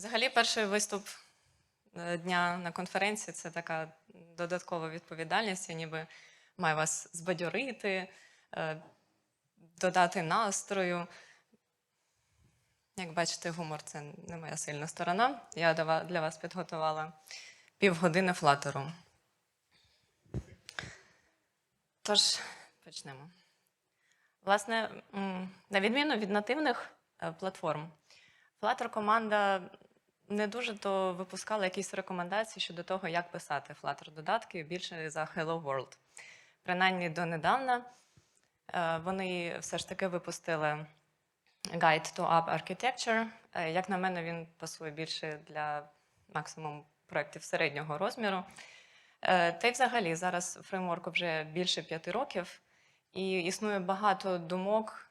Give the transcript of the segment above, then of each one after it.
Взагалі, перший виступ е, дня на конференції це така додаткова відповідальність. Я ніби маю вас збадьорити, е, додати настрою. Як бачите, гумор це не моя сильна сторона. Я для вас підготувала півгодини флатеру. Тож, почнемо. Власне, на відміну від нативних е, платформ, Flutter команда не дуже то випускала якісь рекомендації щодо того, як писати Flutter додатки більше за Hello World. Принаймні донедавна е, вони все ж таки випустили Guide to App Architecture. Е, Як на мене, він пасує більше для максимум проєктів середнього розміру. Е, Та й взагалі зараз фреймворку вже більше п'яти років, і існує багато думок,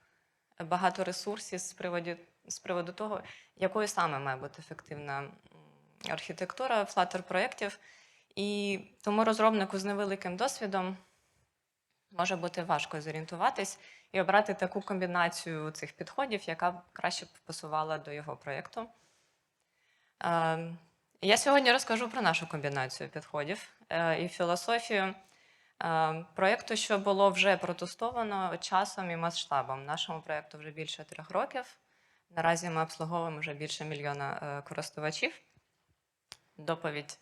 багато ресурсів з приводу, з приводу того, якою саме має бути ефективна архітектура Flutter проєктів. І тому розробнику з невеликим досвідом може бути важко зорієнтуватись і обрати таку комбінацію цих підходів, яка б краще б пасувала до його проєкту. Е, Я сьогодні розкажу про нашу комбінацію підходів е, і філософію е, проєкту, що було вже протестовано часом і масштабом. Нашому проєкту вже більше трьох років. Наразі ми обслуговуємо вже більше мільйона е, користувачів. Доповідь,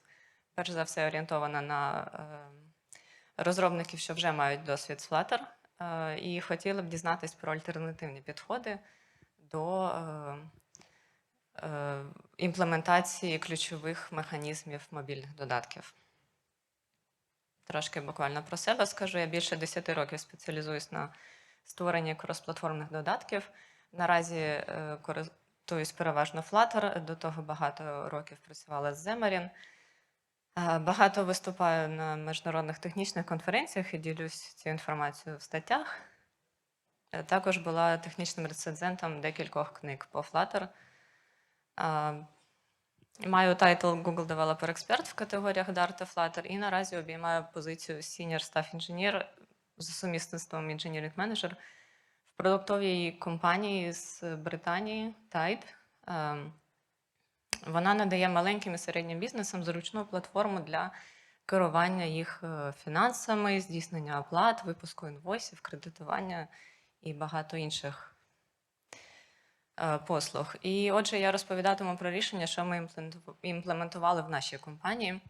перш за все, орієнтована на е, розробників, що вже мають досвід з Flutter, е, і хотіли б дізнатись про альтернативні підходи до імплементації ключових механізмів мобільних додатків. Трошки буквально про себе скажу. Я більше 10 років спеціалізуюсь на створенні кросплатформних додатків. Наразі е, користуюсь переважно Flutter, до того багато років працювала з Xamarin. Е, Багато виступаю на міжнародних технічних конференціях і ділюсь цією інформацією в статтях. Е, Також була технічним рецензентом декількох книг по Flutter. Маю тайтл Google Developer Expert в категоріях Dart та Flutter і наразі обіймаю позицію Senior Staff Engineer за сумісництвом Engineering Manager продуктовій компанії з Британії Tide. Ем, Вона надає маленьким і середнім бізнесам зручну платформу для керування їх е, фінансами, здійснення оплат, випуску інвойсів, кредитування і багато інших е, послуг. І отже, я розповідатиму про рішення, що ми імплементу- імплементували в нашій компанії.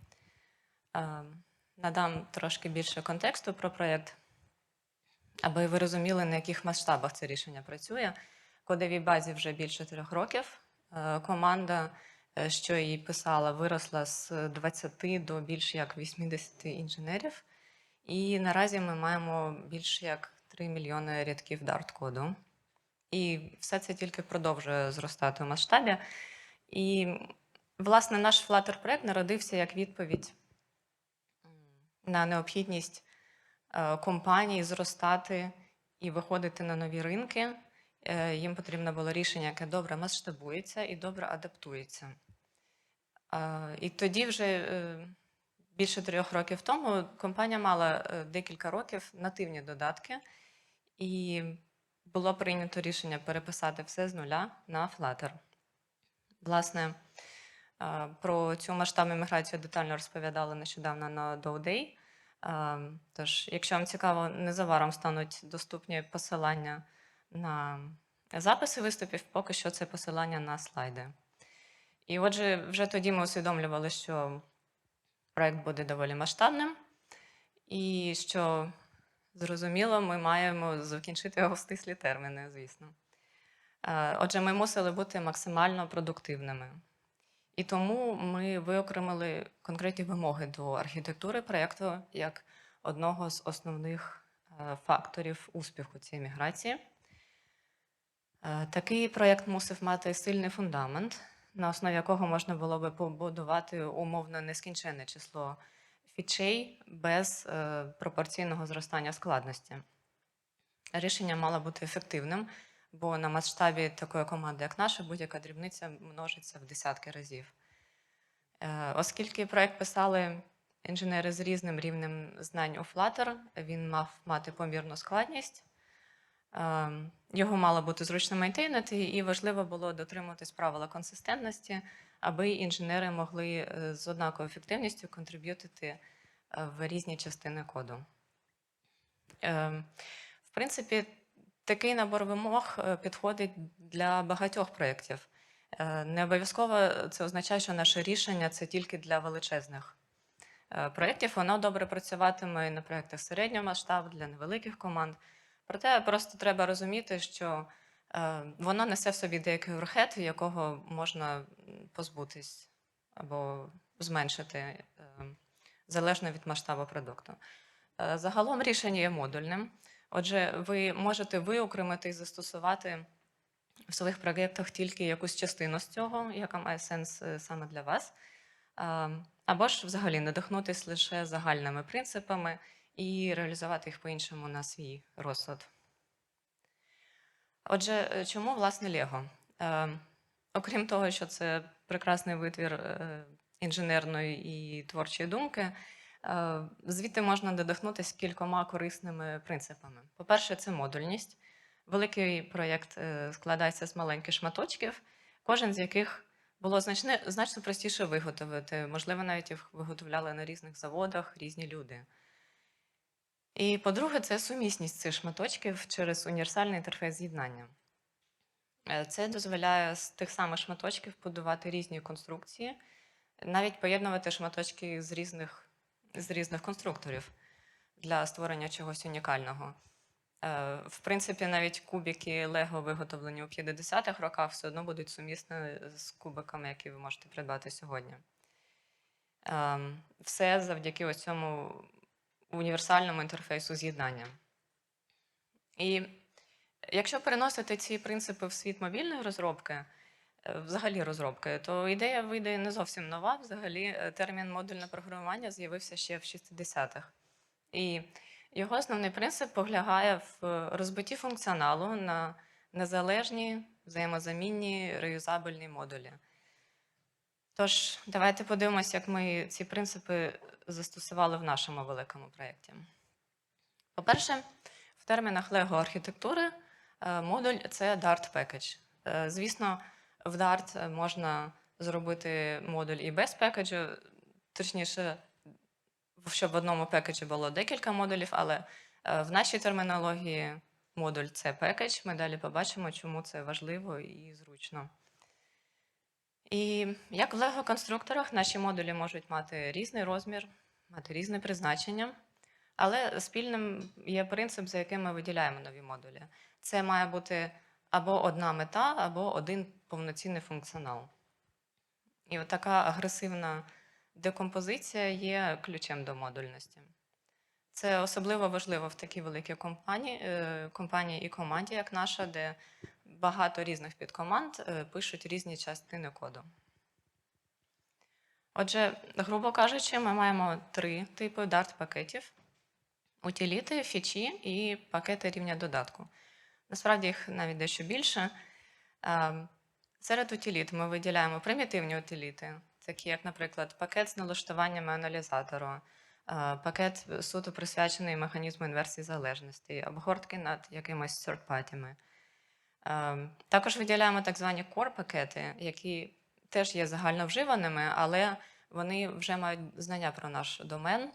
Е, Надам трошки більше контексту про проєкт, аби ви розуміли, на яких масштабах це рішення працює. Кодовій базі вже більше трьох років. Е, Команда, е, що її писала, виросла з 20 до більш як 80 інженерів. І наразі ми маємо більше як 3 мільйони рядків Dart-коду. І все це тільки продовжує зростати у масштабі. І, власне, наш Flutter проект народився як відповідь на необхідність компаній зростати і виходити на нові ринки. Е, Їм потрібно було рішення, яке добре масштабується і добре адаптується. Е, І тоді вже е, більше трьох років тому компанія мала е, декілька років нативні додатки, і було прийнято рішення переписати все з нуля на Flutter. Власне, е, про цю масштабну міграцію детально розповідали нещодавно на. Е, Тож, якщо вам цікаво, незабаром стануть доступні посилання на записи виступів, поки що це посилання на слайди. І отже, вже тоді ми усвідомлювали, що проект буде доволі масштабним, і що зрозуміло, ми маємо закінчити його в стислі терміни, звісно. Е, Отже, ми мусили бути максимально продуктивними. І тому ми виокремили конкретні вимоги до архітектури проєкту як одного з основних е, факторів успіху цієї міграції. Е, Такий проєкт мусив мати сильний фундамент, на основі якого можна було би побудувати умовно нескінченне число фічей без е, пропорційного зростання складності. Рішення мало бути ефективним, бо на масштабі такої команди, як наша, будь-яка дрібниця множиться в десятки разів. Е, Оскільки проект писали інженери з різним рівнем знань у Flutter, він мав мати помірну складність. Е, Його мало бути зручно мейнтейнити, і важливо було дотримуватись правила консистентності, аби інженери могли е, з однаковою ефективністю контриб'ютити в різні частини коду. В принципі, такий набор вимог е, підходить для багатьох проєктів. Е, Не обов'язково це означає, що наше рішення це тільки для величезних е, проєктів. Воно добре працюватиме і на проєктах середнього масштабу для невеликих команд. Проте просто треба розуміти, що воно несе в собі деякий оверхед, якого можна позбутись або зменшити залежно від масштабу продукту. Загалом рішення є модульним. Отже, ви можете виокремити і застосувати в своїх проєктах тільки якусь частину з цього, яка має сенс е, саме для вас. Або ж взагалі надихнутись лише загальними принципами і реалізувати їх по-іншому на свій розсуд. Отже, е, чому власне Лего? Е, Окрім того, що це прекрасний витвір інженерної і творчої думки, звідти можна додихнутися кількома корисними принципами. По-перше, це модульність. Великий проєкт е, складається з маленьких шматочків, кожен з яких було значне, значно простіше виготовити. Можливо, навіть їх виготовляли на різних заводах різні люди. І по-друге, це сумісність цих шматочків через універсальний інтерфейс з'єднання. Е, Це дозволяє з тих самих шматочків будувати різні конструкції, навіть поєднувати шматочки з різних, з різних конструкторів для створення чогось унікального. Е, В принципі, навіть кубики Лего, виготовлені у 50-х роках, все одно будуть сумісні з кубиками, які ви можете придбати сьогодні. Ем, Все завдяки цьому універсальному інтерфейсу з'єднання. І якщо переносити ці принципи в світ мобільної розробки, взагалі розробки, то ідея вийде не зовсім нова. Взагалі, е, термін модульне програмування з'явився ще в 60-х. І його основний принцип полягає в розбитті функціоналу на незалежні, взаємозамінні, реюзабельні модулі. Тож, давайте подивимося, як ми ці принципи застосували в нашому великому проєкті. По-перше, в термінах Lego архітектури е, модуль це Dart Package. Е, Звісно, в Dart можна зробити модуль і без пекеджу, точніше, щоб в одному пекеджі було декілька модулів, але е, в нашій термінології модуль це пекедж. Ми далі побачимо, чому це важливо і зручно. І як в Lego-конструкторах, наші модулі можуть мати різний розмір, мати різне призначення, але спільним є принцип, за яким ми виділяємо нові модулі. Це має бути або одна мета, або один повноцінний функціонал. І от така агресивна декомпозиція є ключем до модульності. Це особливо важливо в такій великій компанії, е, компанії і команді, як наша, де багато різних підкоманд е, пишуть різні частини коду. Отже, грубо кажучи, ми маємо три типи Dart-пакетів: утиліти, фічі і пакети рівня додатку. Насправді їх навіть дещо більше. Е, Серед утиліт ми виділяємо примітивні утиліти, такі як, наприклад, пакет з налаштуваннями аналізатору, е, пакет суто присвячений механізму інверсії залежності, обгортки над якимось сортпатями. Е, Також виділяємо так звані core-пакети, які теж є загальновживаними, але вони вже мають знання про наш домен,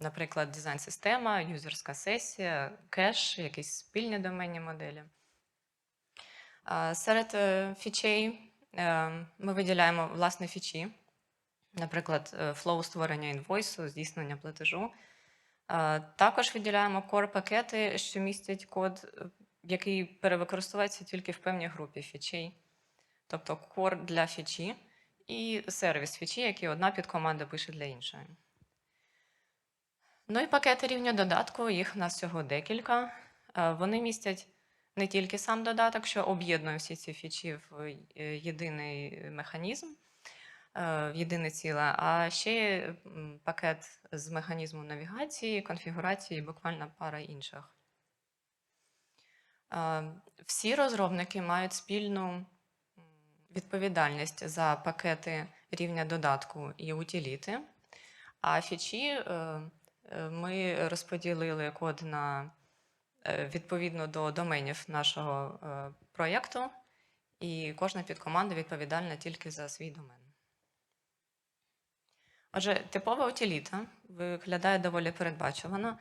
наприклад, дизайн-система, юзерська сесія, кеш, якісь спільні доменні моделі. Серед е, фічей е, ми виділяємо власне фічі, наприклад, е, флоу створення інвойсу, здійснення платежу. Також виділяємо core-пакети, що містять код, який перевикористовується тільки в певній групі фічей. Тобто core для фічі і сервіс фічі, які одна підкоманда пише для іншої. Ну і пакети рівня додатку, їх в нас всього декілька. Е, Вони містять не тільки сам додаток, що об'єднує всі ці фічі в е, єдиний механізм, е, в єдине ціле, а ще пакет з механізму навігації, конфігурації і буквально пара інших. Всі розробники мають спільну відповідальність за пакети рівня додатку і утиліти, а фічі ми розподілили код на е, відповідно до доменів нашого е, проєкту, і кожна підкоманда відповідальна тільки за свій домен. Отже, типова утиліта виглядає доволі передбачувано.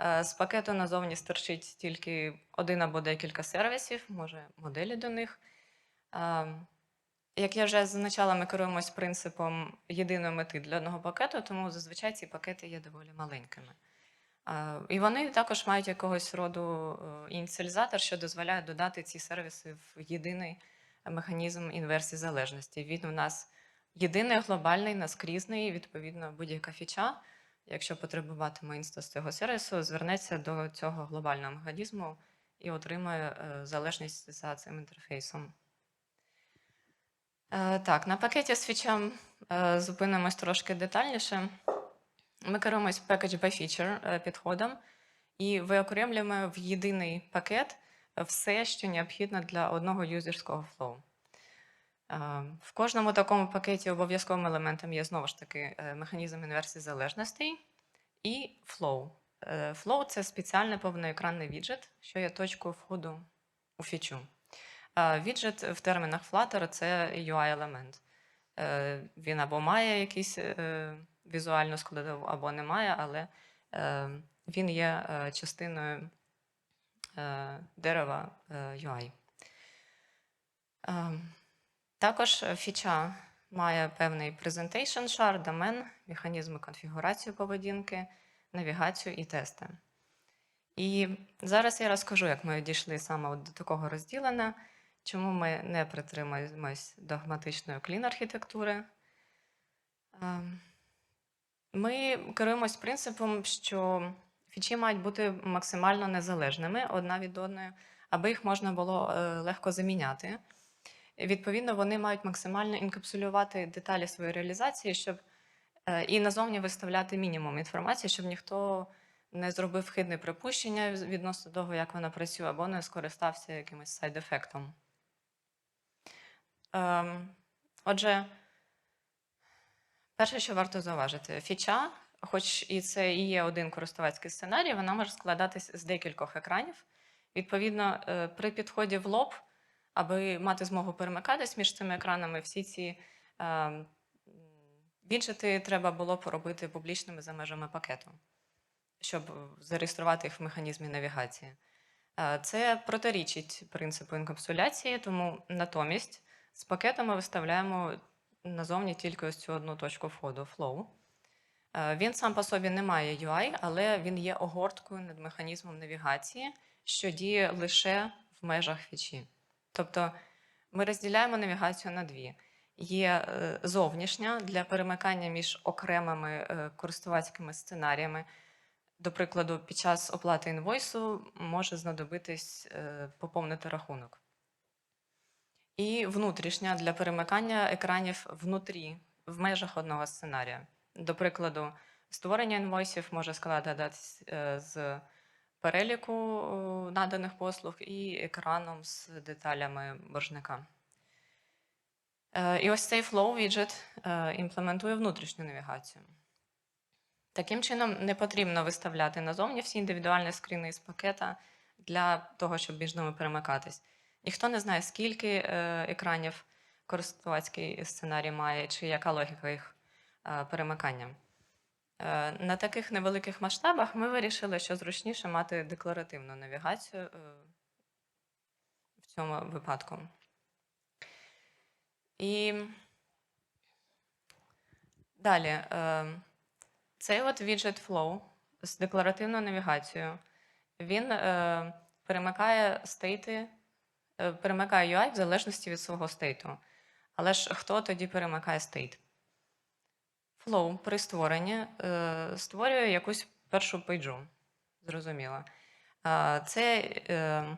Е, З пакету назовні стирчить тільки один або декілька сервісів, може моделі до них. Як я вже зазначала, ми керуємось принципом єдиної мети для одного пакету, тому зазвичай ці пакети є доволі маленькими. І вони також мають якогось роду е, ініціалізатор, що дозволяє додати ці сервіси в єдиний механізм інверсії залежності. Він у нас єдиний глобальний, наскрізний, відповідно, будь-яка фіча, якщо потребуватиме інстанс цього сервісу, звернеться до цього глобального механізму і отримає е, залежність за цим інтерфейсом. Е, Так, на пакеті з фічем е, зупинимось трошки детальніше. Ми керуємось package by feature е, підходом і виокремлюємо в єдиний пакет все, що необхідно для одного юзерського флоу. В кожному такому пакеті обов'язковим елементом є знову ж таки механізм інверсії залежностей і flow. Flow це спеціальний повноекранний віджит, що є точкою входу у фічу. Віджит в термінах Flutter це UI-елемент. Е, Він або має якийсь е, візуальну складову, або не має, але е, він є частиною дерева UI. Також фіча має певний presentation shard, домен, механізми конфігурації поведінки, навігацію і тести. І зараз я розкажу, як ми дійшли саме до такого розділення, чому ми не притримуємось догматичної клін-архітектури. Ем, Ми керуємось принципом, що фічі мають бути максимально незалежними одна від одної, аби їх можна було е, легко заміняти. Відповідно, вони мають максимально інкапсулювати деталі своєї реалізації, щоб е, і назовні виставляти мінімум інформації, щоб ніхто не зробив хидне припущення відносно того, як вона працює, або не скористався якимось сайд-ефектом. Ем, Отже, перше, що варто зауважити, фіча, хоч і це і є один користувацький сценарій, вона може складатись з декількох екранів. Відповідно, е, при підході в лоб, аби мати змогу перемикатись між цими екранами, всі ці е, віджити треба було поробити публічними за межами пакету, щоб зареєструвати їх в механізмі навігації. Е, Це протирічить принципу інкапсуляції, тому натомість з пакетом ми виставляємо назовні тільки ось цю одну точку входу flow. Е, Він сам по собі не має UI, але він є огорткою над механізмом навігації, що діє лише в межах фічі. Тобто ми розділяємо навігацію на дві. Є е, зовнішня для перемикання між окремими е, користувацькими сценаріями. До прикладу, під час оплати інвойсу може знадобитись поповнити рахунок. І внутрішня для перемикання екранів внутрі, в межах одного сценарія. До прикладу, створення інвойсів може складатись е, з переліку наданих послуг і екраном з деталями боржника. Е, І ось цей flow widget е, імплементує внутрішню навігацію. Таким чином, не потрібно виставляти назовні всі індивідуальні скріни з пакета для того, щоб між ними перемикатись. Ніхто не знає, скільки е, екранів користувацький сценарій має, чи яка логіка їх е, перемикання. Е, на таких невеликих масштабах ми вирішили, що зручніше мати декларативну навігацію в цьому випадку. І далі. Цей от widget Flow з декларативною навігацією, він перемикає стейти, перемикає UI в залежності від свого стейту. Але ж хто тоді перемикає стейт? Flow при створенні е, створює якусь першу пейджу. Зрозуміло. Е, це, е,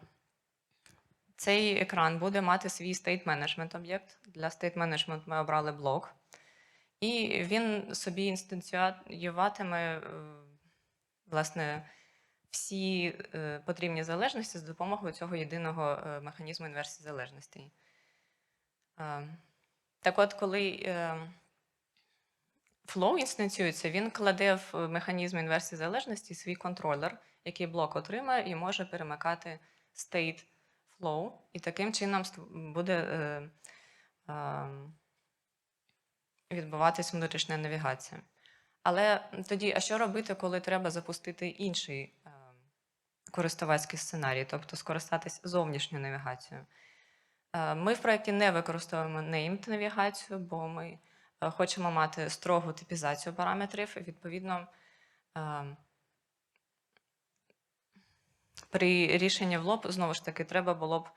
цей екран буде мати свій state management об'єкт. Для state management ми обрали блок. І він собі інстанціюватиме е, власне всі е, потрібні залежності з допомогою цього єдиного е, механізму інверсії залежностей. Так от, коли е, Flow інстанціюється, він кладе в механізм інверсії залежності свій контролер, який блок отримає і може перемикати state flow, і таким чином буде відбуватись внутрішня навігація. Але тоді, а що робити, коли треба запустити інший користувацький сценарій, тобто скористатись зовнішньою навігацією? Е, Ми в проєкті не використовуємо named навігацію, бо ми е, хочемо мати строгу типізацію параметрів. і, Відповідно, е, при рішенні в лоб, знову ж таки, треба було б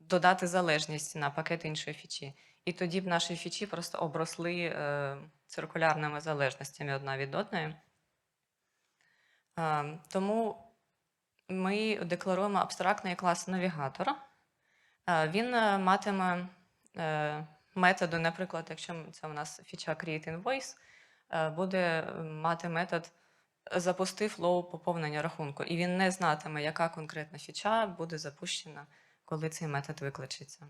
додати залежність на пакет іншої фічі. І тоді б наші фічі просто обросли циркулярними залежностями одна від одної. Тому ми декларуємо абстрактний клас навігатор. Е, Він е, матиме е, методи, наприклад, якщо це у нас фіча Create Invoice, буде мати метод запусти флоу поповнення рахунку, і він не знатиме, яка конкретна фіча буде запущена, коли цей метод викличеться.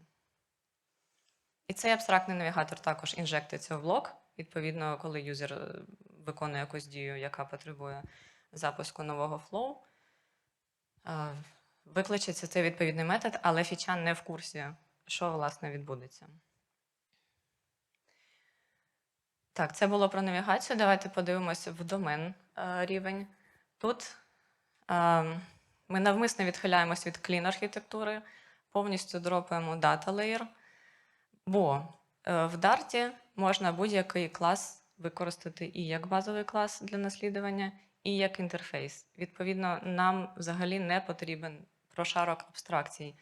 І цей абстрактний навігатор також інжектиться в блок. Відповідно, коли юзер виконує якусь дію, яка потребує запуску нового флоу, викличеться цей відповідний метод, але фіча не в курсі, що власне відбудеться. Так, це було про навігацію. Давайте подивимося в домен е, рівень. Тут е, ми навмисно відхиляємось від клін архітектури, повністю дропаємо data layer, бо е, в Dart можна будь-який клас використати і як базовий клас для наслідування, і як інтерфейс. Відповідно, нам взагалі не потрібен прошарок абстракцій.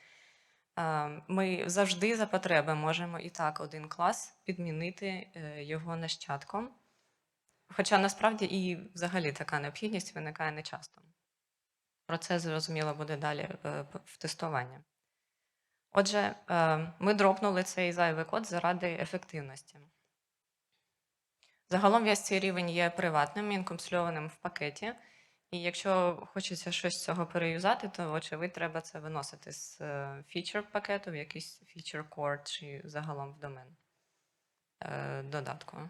Е, Ми завжди за потреби можемо і так один клас підмінити е, його нащадком. Хоча насправді і взагалі така необхідність виникає нечасто. Про це зрозуміло буде далі е, в тестуванні. Отже, ми дропнули цей зайвий код заради ефективності. Загалом весь цей рівень є приватним, інкомсльованим в пакеті. І якщо хочеться щось з цього переюзати, то, вочевидь, треба це виносити з е, фічер пакету в якийсь фічер core чи загалом в домен е, додатку.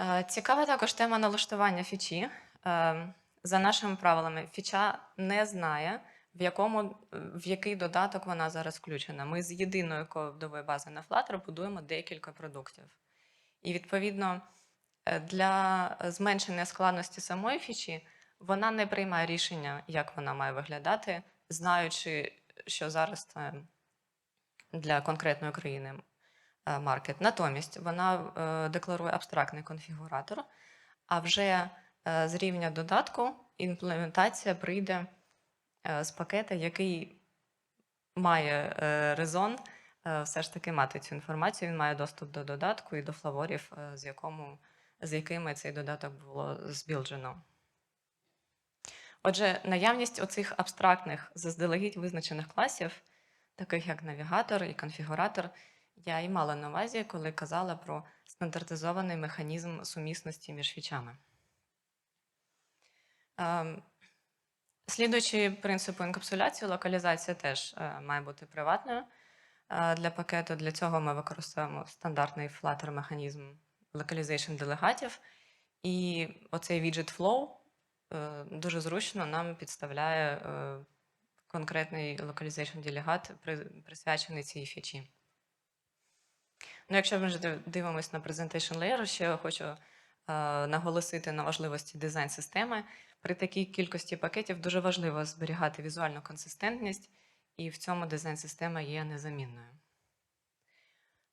Е, Цікава також тема налаштування фічі. За нашими правилами, фіча не знає, в, якому, в який додаток вона зараз включена. Ми з єдиної кодової бази на Flutter будуємо декілька продуктів. І відповідно е, для зменшення складності самої фічі вона не приймає рішення, як вона має виглядати, знаючи, що зараз це для конкретної країни е, маркет. Натомість вона е, декларує абстрактний конфігуратор, а вже з рівня додатку імплементація прийде з пакета, який має резон все ж таки мати цю інформацію. Він має доступ до додатку і до флаворів, е, з, якому, з якими цей додаток було збілджено. Отже, наявність оцих абстрактних заздалегідь визначених класів, таких як навігатор і конфігуратор, я і мала на увазі, коли казала про стандартизований механізм сумісності між фічами. Ем, Слідуючи принципу інкапсуляції, локалізація теж е, має бути приватною е, для пакету. Для цього ми використовуємо стандартний Flutter механізм localization делегатів. І оцей widget flow е, дуже зручно нам підставляє е, конкретний localization делегат, присвячений цій фічі. Ну, якщо ми вже дивимося на presentation layer, ще хочу е, наголосити на важливості дизайн системи. При такій кількості пакетів дуже важливо зберігати візуальну консистентність, і в цьому дизайн система є незамінною.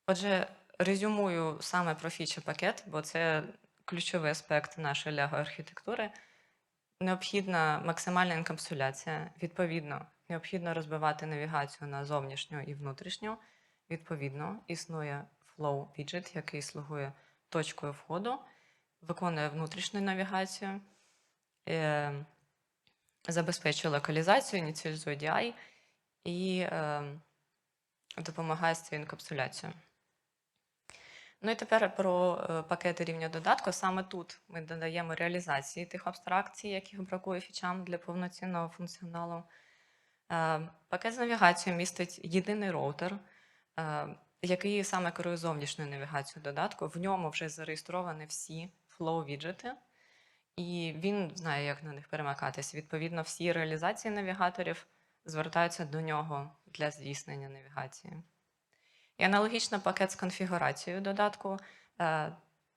Отже, резюмую саме про фічі пакет, бо це ключовий аспект нашої Lego архітектури. Необхідна максимальна інкапсуляція. Відповідно, необхідно розбивати навігацію на зовнішню і внутрішню. Відповідно, існує flow widget, який слугує точкою входу, виконує внутрішню навігацію, е, забезпечує локалізацію, ініціалізує DI і е, допомагає з цією інкапсуляцією. Ну і тепер про е, пакети рівня додатку. Саме тут ми додаємо реалізації тих абстракцій, яких бракує фічам для повноцінного функціоналу. Е, Пакет з навігацією містить єдиний роутер, е, який саме керує зовнішньою навігацією додатку. В ньому вже зареєстровані всі flow-віджити, і він знає, як на них перемикатися. Відповідно, всі реалізації навігаторів звертаються до нього для здійснення навігації. І аналогічно пакет з конфігурацією додатку е,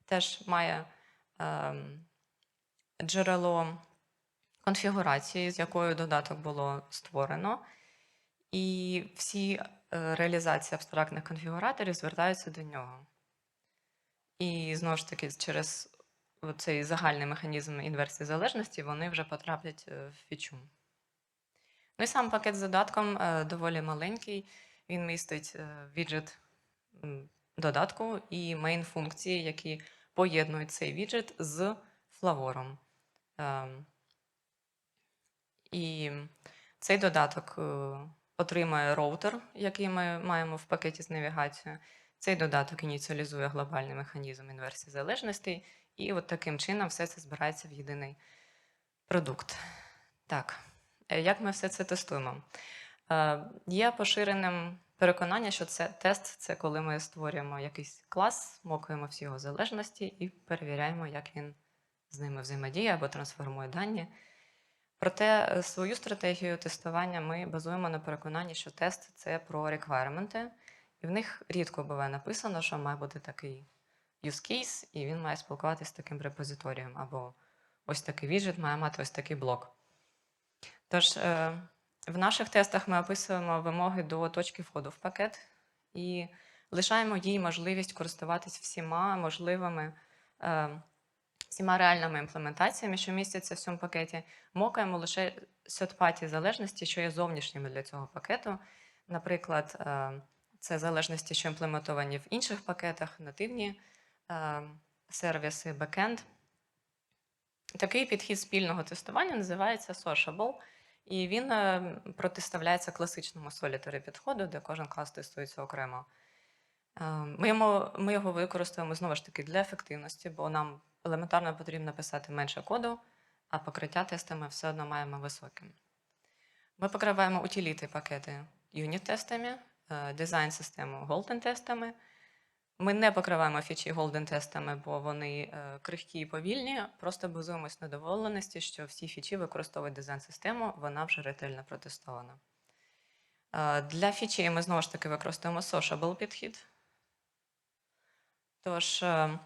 теж має е, джерело конфігурації, з якою додаток було створено. І всі е, реалізації абстрактних конфігураторів звертаються до нього. І знову ж таки, через цей загальний механізм інверсії залежності вони вже потраплять е, в фічу. Ну і сам пакет з додатком е, доволі маленький. Він містить е, віджит додатку і мейн функції, які поєднують цей віджит з флавором. Ем, І цей додаток е, отримає роутер, який ми маємо в пакеті з навігацією. Цей додаток ініціалізує глобальний механізм інверсії залежностей, і от таким чином все це збирається в єдиний продукт. Так, як ми все це тестуємо? Е, Є поширеним переконання, що це тест це коли ми створюємо якийсь клас, мокаємо всі його залежності і перевіряємо, як він з ними взаємодіє або трансформує дані. Проте е, свою стратегію тестування ми базуємо на переконанні, що тест це про реквайрменти, і в них рідко буває написано, що має бути такий use case, і він має спілкуватися з таким репозиторієм, або ось такий віджит має мати ось такий блок. Тож, е, в наших тестах ми описуємо вимоги до точки входу в пакет і лишаємо їй можливість користуватись всіма можливими, е, всіма реальними імплементаціями, що містяться в цьому пакеті. Мокаємо лише сетпаті залежності, що є зовнішніми для цього пакету. Наприклад, е, це залежності, що імплементовані в інших пакетах, нативні сервіси, бекенд. Такий підхід спільного тестування називається Sociable, і він е, протиставляється класичному солітарі підходу, де кожен клас тестується окремо. Е, Ми йому, ми його використовуємо знову ж таки для ефективності, бо нам елементарно потрібно писати менше коду, а покриття тестами все одно маємо високим. Ми покриваємо утиліти пакети юніт-тестами, е, дизайн-систему голден-тестами. Ми не покриваємо фічі голден-тестами, бо вони е, крихкі і повільні. Просто базуємось на доволеності, що всі фічі використовують дизайн-систему, вона вже ретельно протестована. Е, Для фічей ми знову ж таки використовуємо sociable підхід. Тож е,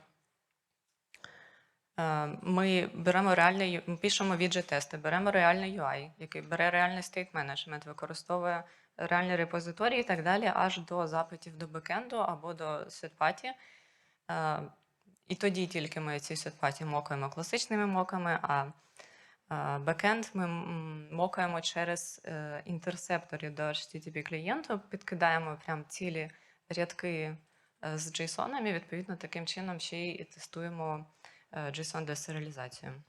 ми беремо реальний, пишемо віджит-тести, беремо реальний UI, який бере реальний state management, використовує реальні репозиторії і так далі, аж до запитів до бекенду або до сетпаті. Е, І тоді тільки ми ці сетпаті мокаємо класичними моками, а е, бекенд ми мокаємо через е, інтерсептори до HTTP клієнту, підкидаємо прям цілі рядки з JSON, відповідно таким чином ще й тестуємо JSON десеріалізацію.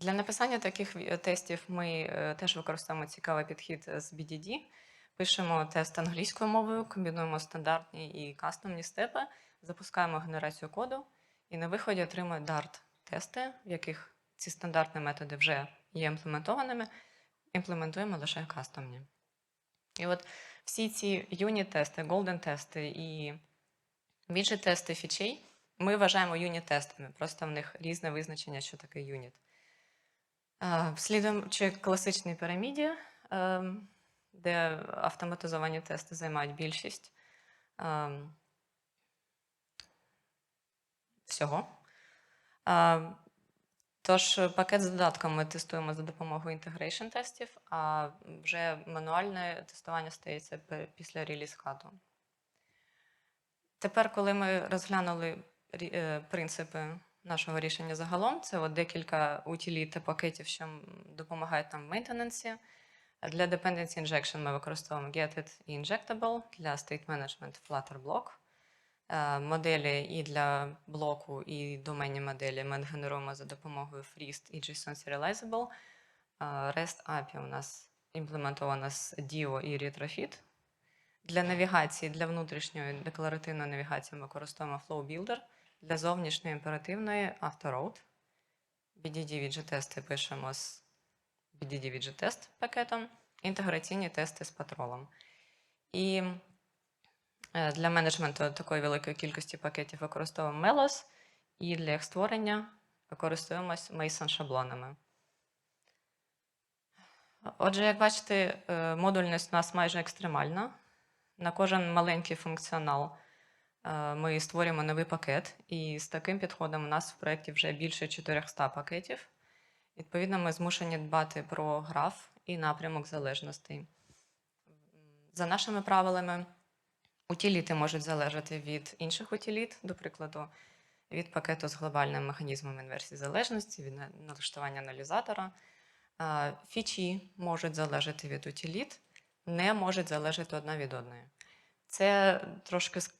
Для написання таких тестів ми е, теж використовуємо цікавий підхід з BDD. Пишемо тест англійською мовою, комбінуємо стандартні і кастомні степи, запускаємо генерацію коду і на виході отримуємо Dart-тести, в яких ці стандартні методи вже є імплементованими, імплементуємо лише кастомні. І от всі ці юніт-тести, голден-тести і віджит-тести фічей ми вважаємо юніт-тестами, просто в них різне визначення, що таке юніт. А, Слідуючи класичній піраміді, ем, де автоматизовані тести займають більшість ем, всього. Тож пакет з додатком ми тестуємо за допомогою інтегрейшн тестів, а вже мануальне тестування стається після реліз хату. Тепер, коли ми розглянули е, принципи нашого рішення загалом, це от декілька утиліт та пакетів, що допомагають нам в мейнтенансі. Для dependency injection ми використовуємо getIt і injectable, для state management Flutter block. Е, Моделі і для блоку, і доменні моделі ми генеруємо за допомогою Freest і JSON Serializable. Е, REST API у нас імплементована з DIO і Retrofit. Для навігації, для внутрішньої декларативної навігації ми використовуємо Flow Builder, для зовнішньої імперативної AutoRoute. BDD віджит-тести пишемо з BDD віджит-тест пакетом, інтеграційні тести з патролом. І Е, Для менеджменту такої великої кількості пакетів використовуємо Melos, і для їх створення користуємось Mason-шаблонами. Отже, як бачите, е, модульність у нас майже екстремальна. На кожен маленький функціонал ми створюємо новий пакет, і з таким підходом у нас в проєкті вже більше 400 пакетів. Відповідно, ми змушені дбати про граф і напрямок залежностей. За нашими правилами, утиліти можуть залежати від інших утиліт, до прикладу, від пакету з глобальним механізмом інверсії залежності, від налаштування аналізатора. Фічі можуть залежати від утиліт, не можуть залежати одна від одної. Це трошки ск- е,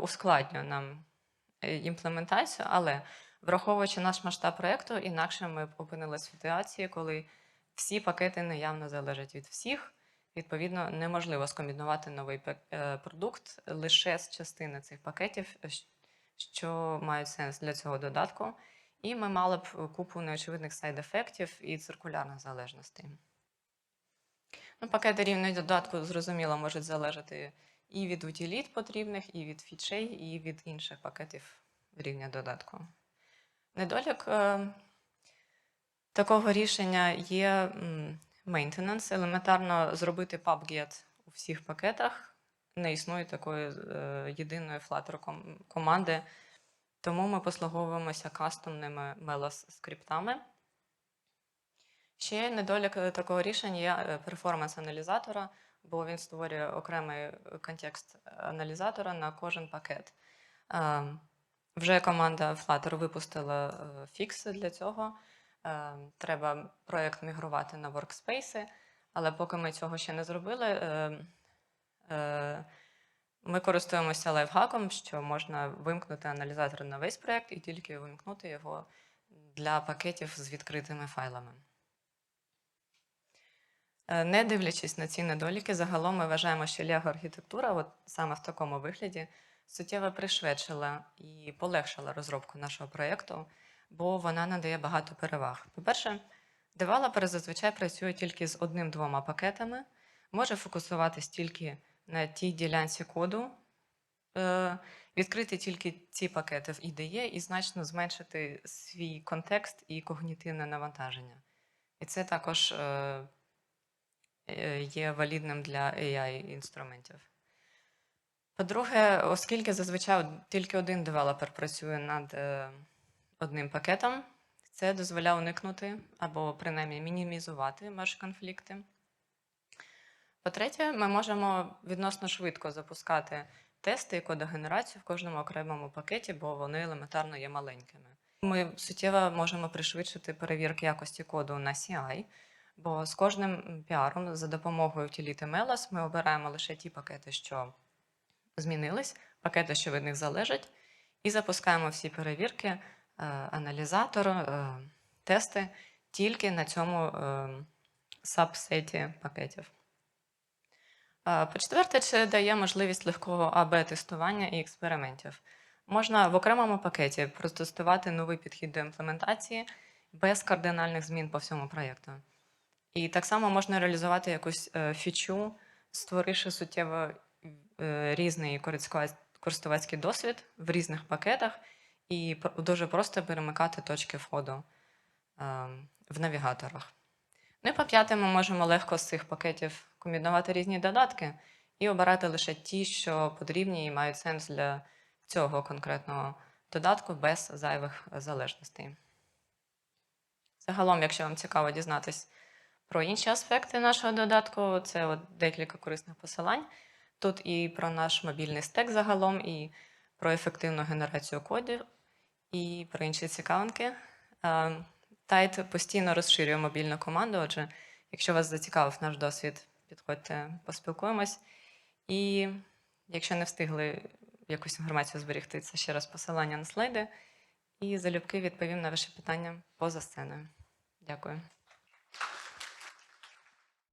ускладнює нам е, імплементацію, але враховуючи наш масштаб проєкту, інакше ми б опинилися в ситуації, коли всі пакети неявно залежать від всіх. Відповідно, неможливо скомбінувати новий е, продукт лише з частини цих пакетів, е, що мають сенс для цього додатку. І ми мали б купу неочевидних сайд-ефектів і циркулярних залежностей. Ну, пакети рівної додатку, зрозуміло, можуть залежати і від утиліт потрібних, і від фічей, і від інших пакетів рівня додатку. Недолік е, такого рішення є м, maintenance. Елементарно зробити pub-get у всіх пакетах. Не існує такої е, єдиної Flutter команди, тому ми послуговуємося кастомними Melos скриптами. Ще недолік е, такого рішення є е, перформанс-аналізатора, бо він створює окремий е, контекст аналізатора на кожен пакет. Е, Вже команда Flutter випустила е, фікси для цього. Треба проєкт мігрувати на workspace, але поки ми цього ще не зробили, ми користуємося лайфхаком, що можна вимкнути аналізатор на весь проєкт і тільки вимкнути його для пакетів з відкритими файлами. Е, Не дивлячись на ці недоліки, загалом ми вважаємо, що Lego архітектура, от саме в такому вигляді, суттєво пришвидшила і полегшила розробку нашого проєкту, бо вона надає багато переваг. По-перше, девелопер зазвичай працює тільки з одним-двома пакетами, може фокусуватись тільки на тій ділянці коду, е, відкрити тільки ці пакети в IDE і значно зменшити свій контекст і когнітивне навантаження. І це також е, є валідним для AI-інструментів. По-друге, оскільки зазвичай тільки один девелопер працює над е, одним пакетом, це дозволяє уникнути або принаймні мінімізувати межконфлікти. По-третє, ми можемо відносно швидко запускати тести і кодогенерацію в кожному окремому пакеті, бо вони елементарно є маленькими. Ми суттєво можемо пришвидшити перевірки якості коду на CI, бо з кожним піаром за допомогою утиліти Melos ми обираємо лише ті пакети, що змінились, пакети, що від них залежать, і запускаємо всі перевірки, е, аналізатор, е, тести тільки на цьому е, сабсеті пакетів. По-четверте, це дає можливість легкого АБ-тестування і експериментів. Можна в окремому пакеті протестувати новий підхід до імплементації без кардинальних змін по всьому проєкту. І так само можна реалізувати якусь е, фічу, створивши суттєво е, різний користувацький досвід в різних пакетах, і дуже просто перемикати точки входу е, в навігаторах. Ну і по п'яте, ми можемо легко з цих пакетів комбінувати різні додатки і обирати лише ті, що потрібні і мають сенс для цього конкретного додатку без зайвих залежностей. Загалом, якщо вам цікаво дізнатись про інші аспекти нашого додатку, це от декілька корисних посилань. Тут і про наш мобільний стек загалом, і про ефективну генерацію кодів, і про інші цікавинки. Е, Тайт постійно розширює мобільну команду. Отже, якщо вас зацікавив наш досвід, підходьте, поспілкуємось. І якщо не встигли якусь інформацію зберігти, це ще раз посилання на слайди. І залюбки відповім на ваші питання поза сценою. Дякую.